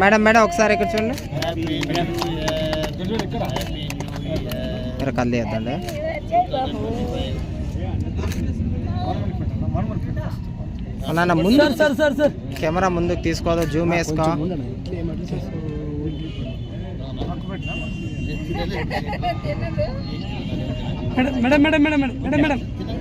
Madam madam ఒకసారి ఇక్కడ చూడండి. మీరు కళ్ళు తీయద్దండి నాన్న ముందు సార్ సార్ సార్ కెమెరా ముందుకు తీసుకోదు జూమ్ వేసుకో. Madam madam madam madam madam madam madam.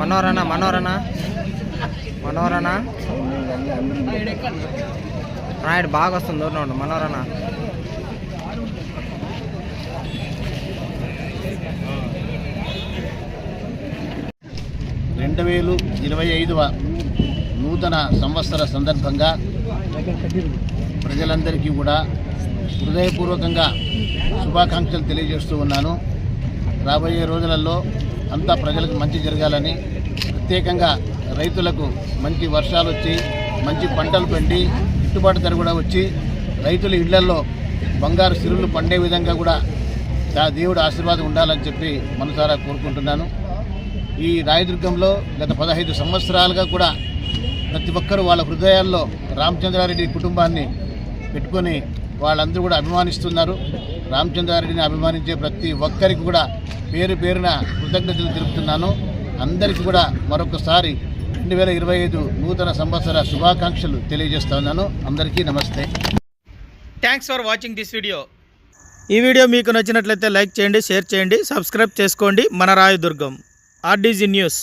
Manorana మనోరణ. మనోరణ. రాయుడు బాగా వస్తుంది దూరం ఉండు మనోరణ. రెండు వేలు ఇరవై ఐదవ నూతన సంవత్సర సందర్భంగా ప్రజలందరికీ కూడా హృదయపూర్వకంగా శుభాకాంక్షలు తెలియజేస్తూ ఉన్నాను. రాబోయే రోజులలో అంతా ప్రజలకు మంచి జరగాలని ప్రత్యేకంగా రైతులకు మంచి వర్షాలు వచ్చి మంచి పంటలు పండి గిట్టుబాటు ధర కూడా వచ్చి రైతుల ఇళ్ళలో బంగారు సిరులు పండే విధంగా కూడా ఆ దేవుడు ఆశీర్వాదం ఉండాలని చెప్పి మనసారా కోరుకుంటున్నాను. ఈ రాయదుర్గంలో గత పదహైదు సంవత్సరాలుగా కూడా ప్రతి ఒక్కరూ వాళ్ళ హృదయాల్లో రామచంద్రారెడ్డి కుటుంబాన్ని పెట్టుకొని వాళ్ళందరూ కూడా అభిమానిస్తున్నారు. రామచంద్రారెడ్డిని అభిమానించే ప్రతి ఒక్కరికి కూడా పేరు పేరున కృతజ్ఞతలు తెలుపుతున్నాను. అందరికీ కూడా మరొకసారి రెండు వేల ఇరవై ఐదు నూతన సంవత్సర శుభాకాంక్షలు తెలియజేస్తున్నాను అందరికీ నమస్తే. Thanks for watching this video ఈ వీడియో మీకు నచ్చినట్లయితే లైక్ చేయండి షేర్ చేయండి సబ్స్క్రైబ్ చేసుకోండి. మన రాయదుర్గం ఆర్డీజీ న్యూస్.